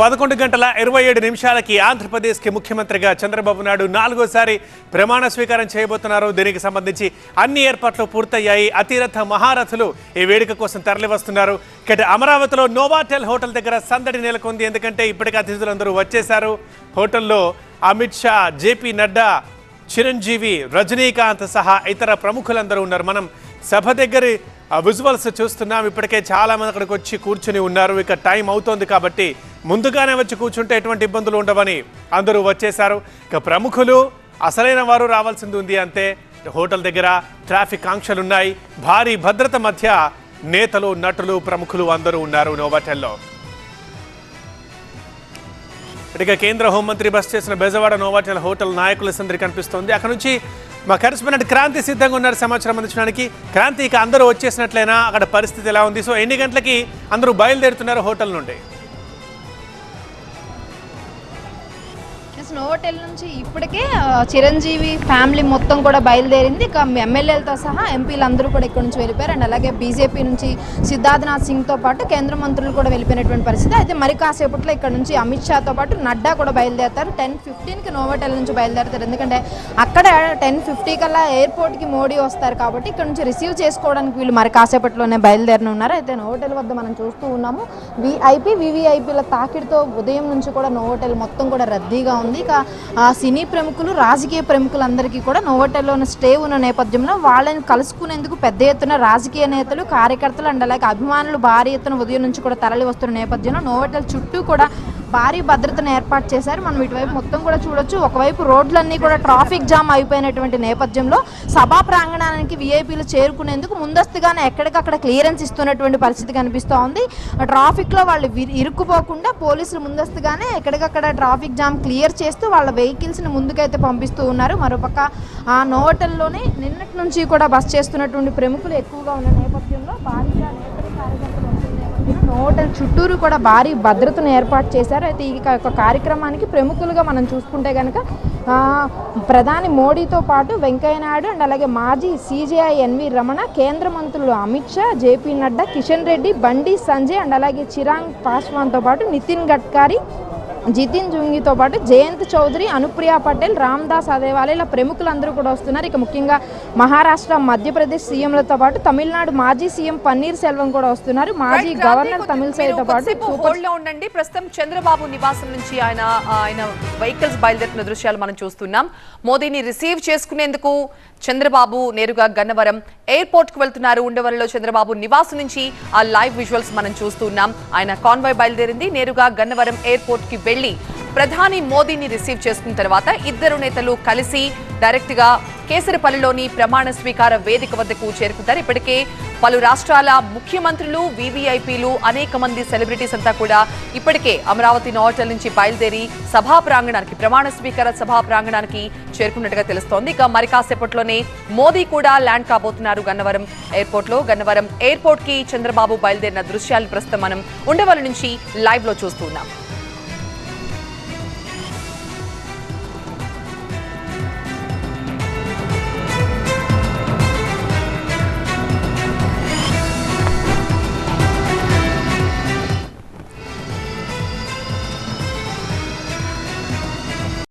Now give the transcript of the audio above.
పదకొండు గంటల ఇరవై ఏడు నిమిషాలకి ఆంధ్రప్రదేశ్కి ముఖ్యమంత్రిగా చంద్రబాబు నాయుడు నాలుగోసారి ప్రమాణ స్వీకారం చేయబోతున్నారు. దీనికి సంబంధించి అన్ని ఏర్పాట్లు పూర్తయ్యాయి. అతిరథ మహారథులు ఈ వేడుక కోసం తరలివస్తున్నారు. ఇక్కడ అమరావతిలో నోవాటెల్ హోటల్ దగ్గర సందడి నెలకొంది. ఎందుకంటే ఇప్పటికే అతిథులందరూ వచ్చేశారు. హోటల్లో అమిత్ షా జేపీ నడ్డా చిరంజీవి రజనీకాంత్ సహా ఇతర ప్రముఖులందరూ ఉన్నారు. మనం సభ దగ్గర విజువల్స్ చూస్తున్నాం. ఇప్పటికే చాలామంది అక్కడికి వచ్చి కూర్చుని ఉన్నారు. ఇక టైం అవుతోంది కాబట్టి ముందుగానే వచ్చి కూర్చుంటే ఎటువంటి ఇబ్బందులు ఉండవని అందరూ వచ్చేశారు. ఇక ప్రముఖులు అసలైన వారు రావాల్సింది ఉంది అంతే హోటల్ దగ్గర ట్రాఫిక్ ఆంక్షలు ఉన్నాయి. భారీ భద్రత మధ్య నేతలు నటులు ప్రముఖులు అందరూ ఉన్నారు నోవాటెల్లో ఇక కేంద్ర హోంమంత్రి బస్ చేసిన బెజవాడ నోవాటెల్ హోటల్ నాయకుల సందరి కనిపిస్తోంది. అక్కడ నుంచి మా కరెస్పాండెంట్ క్రాంతి సిద్ధంగా ఉన్నారు సమాచారం అందించడానికి. క్రాంతి ఇక అందరూ వచ్చేసినట్లయినా అక్కడ పరిస్థితి ఎలా ఉంది? సో ఎన్ని గంటలకి అందరూ బయలుదేరుతున్నారు హోటల్ నుండి? స్నో హోటల్ నుంచి ఇప్పటికే చిరంజీవి ఫ్యామిలీ మొత్తం కూడా బయలుదేరింది. ఇక ఎమ్మెల్యేలతో సహా ఎంపీలు అందరూ కూడా ఇక్కడ నుంచి వెళ్ళిపోయారు. అండ్ అలాగే బీజేపీ నుంచి సిద్ధార్థనాథ్ సింగ్తో పాటు కేంద్ర మంత్రులు కూడా వెళ్ళిపోయినటువంటి పరిస్థితి. అయితే మరి కాసేపట్లో ఇక్కడ నుంచి అమిత్ షాతో పాటు నడ్డా కూడా బయలుదేరుతారు. టెన్ ఫిఫ్టీన్కి నోవోటెల్ నుంచి బయలుదేరుతారు. ఎందుకంటే అక్కడ టెన్ ఫిఫ్టీ కల్లా ఎయిర్పోర్ట్కి మోడీ వస్తారు కాబట్టి ఇక్కడ నుంచి రిసీవ్ చేసుకోవడానికి వీళ్ళు మరి కాసేపట్లోనే బయలుదేరిన ఉన్నారు. అయితే నోవోటెల్ వద్ద మనం చూస్తూ ఉన్నాము. విఐపి వివిఐపీల తాకిడితో ఉదయం నుంచి కూడా నోవోటెల్ మొత్తం కూడా రద్దీగా ఉంది. ఇక ఆ, సినీ ప్రముఖులు రాజకీయ ప్రముఖులందరికీ కూడా నోవోటెల్లో స్టే ఉన్న నేపథ్యంలో వాళ్ళని కలుసుకునేందుకు పెద్ద ఎత్తున రాజకీయ నేతలు కార్యకర్తలు అండ్ అలాగే అభిమానులు భారీ ఎత్తున ఉదయం నుంచి కూడా తరలి వస్తున్న నేపథ్యంలో నోవటల్ చుట్టూ కూడా భారీ భద్రతను ఏర్పాటు చేశారు. మనం ఇటువైపు మొత్తం కూడా చూడొచ్చు. ఒకవైపు రోడ్లన్నీ కూడా ట్రాఫిక్ జామ్ అయిపోయినటువంటి నేపథ్యంలో సభా ప్రాంగణానికి విఐపీలు చేరుకునేందుకు ముందస్తుగానే ఎక్కడికక్కడ క్లియరెన్స్ ఇస్తున్నటువంటి పరిస్థితి కనిపిస్తూ ఉంది. ట్రాఫిక్లో వాళ్ళు ఇరుక్కుపోకుండా పోలీసులు ముందస్తుగానే ఎక్కడికక్కడ ట్రాఫిక్ జామ్ క్లియర్ చేస్తూ వాళ్ళ వెహికల్స్ని ముందుకైతే పంపిస్తూ ఉన్నారు. మరోపక్క ఆ నోవటల్లోనే నిన్నటి నుంచి కూడా బస్ చేస్తున్నటువంటి ప్రముఖులు ఎక్కువగా ఉన్న నేపథ్యంలో భారీగా హోటల్ చుట్టూరు కూడా భారీ భద్రతను ఏర్పాటు చేశారు. అయితే ఈ యొక్క కార్యక్రమానికి ప్రముఖులుగా మనం చూసుకుంటే కనుక ప్రధాని మోడీతో పాటు వెంకయ్య నాయుడు అండ్ అలాగే మాజీ సీజేఐ ఎన్వి రమణ కేంద్ర మంత్రులు అమిత్ షా జేపీ నడ్డా కిషన్ రెడ్డి బండి సంజయ్ అండ్ అలాగే చిరాంగ్ పాస్వాన్తో పాటు నితిన్ గడ్కరీ జితిన్ జుంగితో పాటు జయంత్ చౌదరి అనుప్రియ పటేల్ రామ్దాస్ అదేవాలే ఇలా ప్రముఖులందరూ కూడా వస్తున్నారు. ఇక ముఖ్యంగా మహారాష్ట్ర మధ్యప్రదేశ్ సీఎంలతో పాటు తమిళనాడు మాజీ సీఎం పన్నీర్ సెల్వం కూడా వస్తున్నారు. మాజీ గవర్నర్ తమిళసైతో పాటు ఉండండి. ప్రస్తుతం చంద్రబాబు నివాసం నుంచి ఆయన ఆయన వెహికల్స్ బయలుదేరుతున్న దృశ్యాలు మనం చూస్తున్నాం. మోదీని రిసీవ్ చేసుకునేందుకు చంద్రబాబు నేరుగా గన్నవరం ఎయిర్పోర్ట్కు వెళ్తున్నారు. ఉండవల్లిలో చంద్రబాబు నివాసం నుంచి ఆ లైవ్ విజువల్స్ మనం చూస్తున్నాం. ఆయన కాన్వాయ్ బయలుదేరింది. నేరుగా గన్నవరం ఎయిర్పోర్ట్కి వెళ్ళి ప్రధాని మోదీని రిసీవ్ చేసుకున్న తర్వాత ఇద్దరు నేతలు కలిసి డైరెక్ట్గా కేసరిపల్లిలోని ప్రమాణ స్వీకార వేదిక వద్దకు చేరుకుంటారు. ఇప్పటికే పలు రాష్ట్రాల ముఖ్యమంత్రులు వివిఐపీలు అనేక మంది సెలబ్రిటీస్ అంతా కూడా ఇప్పటికే అమరావతి హోటల్ నుంచి బయలుదేరి సభా ప్రాంగణానికి ప్రమాణ స్వీకార సభా ప్రాంగణానికి చేరుకున్నట్టుగా తెలుస్తోంది. ఇక మరి కాసేపట్లోనే మోదీ కూడా ల్యాండ్ కాబోతున్నారు గన్నవరం ఎయిర్పోర్ట్లో. గన్నవరం ఎయిర్పోర్ట్కి చంద్రబాబు బయలుదేరిన దృశ్యాలు ప్రస్తుతం మనం ఉండవల్లి నుంచి లైవ్లో చూస్తున్నాం